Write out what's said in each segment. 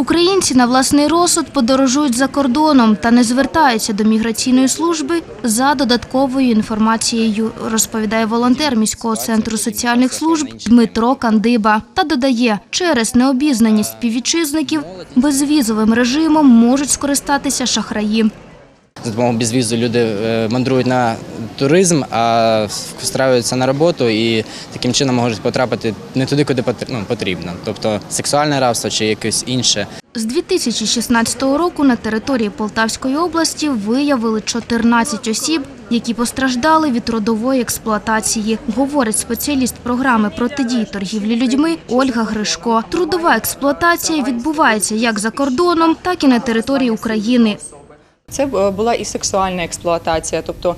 Українці на власний розсуд подорожують за кордоном та не звертаються до міграційної служби за додатковою інформацією, розповідає волонтер міського центру соціальних служб Дмитро Кандиба. Та додає, через необізнаність співвітчизників безвізовим режимом можуть скористатися шахраї. За допомогою безвізу люди е, мандрують на туризм, а встраюються на роботу і таким чином можуть потрапити не туди, куди ну, потрібно. Тобто сексуальне рабство чи якесь інше. З 2016 року на території Полтавської області виявили 14 осіб, які постраждали від трудової експлуатації, говорить спеціаліст програми протидії торгівлі людьми Ольга Гришко. Трудова експлуатація відбувається як за кордоном, так і на території України. Це е, була і сексуальна експлуатація, тобто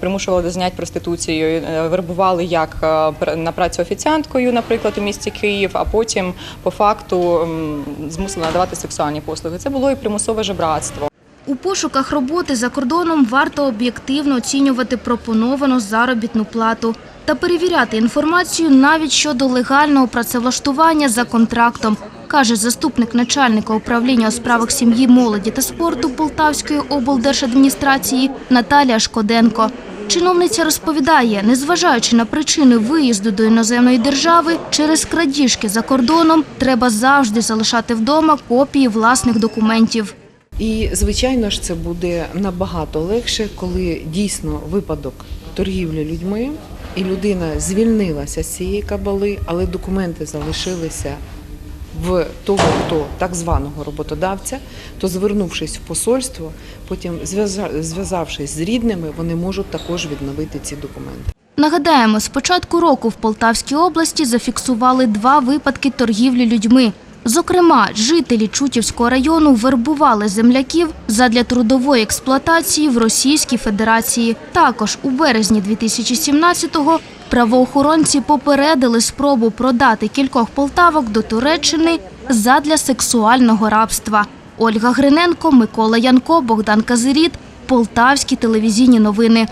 примушували до занять проституцією, е, вербували як е, на працю офіціанткою, наприклад, у місті Київ, а потім по факту змусили надавати сексуальні послуги. Це було і примусове жебратство. У пошуках роботи за кордоном варто об'єктивно оцінювати пропоновану заробітну плату та перевіряти інформацію навіть щодо легального працевлаштування за контрактом, каже заступник начальника управління у справах сім'ї, молоді та спорту Полтавської облдержадміністрації Наталія Шкоденко. Чиновниця розповідає, незважаючи на причини виїзду до іноземної держави, через крадіжки за кордоном треба завжди залишати вдома копії власних документів. І звичайно ж це буде набагато легше, коли дійсно випадок торгівлі людьми, і людина звільнилася з цієї кабали, але документи залишилися в того, хто так званого роботодавця, то звернувшись в посольство, потім зв'яза- зв'язавшись з рідними, вони можуть також відновити ці документи. Нагадаємо, з початку року в Полтавській області зафіксували два випадки торгівлі людьми. Зокрема, жителі Чутівського району вербували земляків задля трудової експлуатації в Російській Федерації. Також у березні 2017-го правоохоронці попередили спробу продати кількох полтавок до Туреччини задля сексуального рабства. Ольга Гриненко, Микола Янко, Богдан Казиріт, Полтавські телевізійні новини.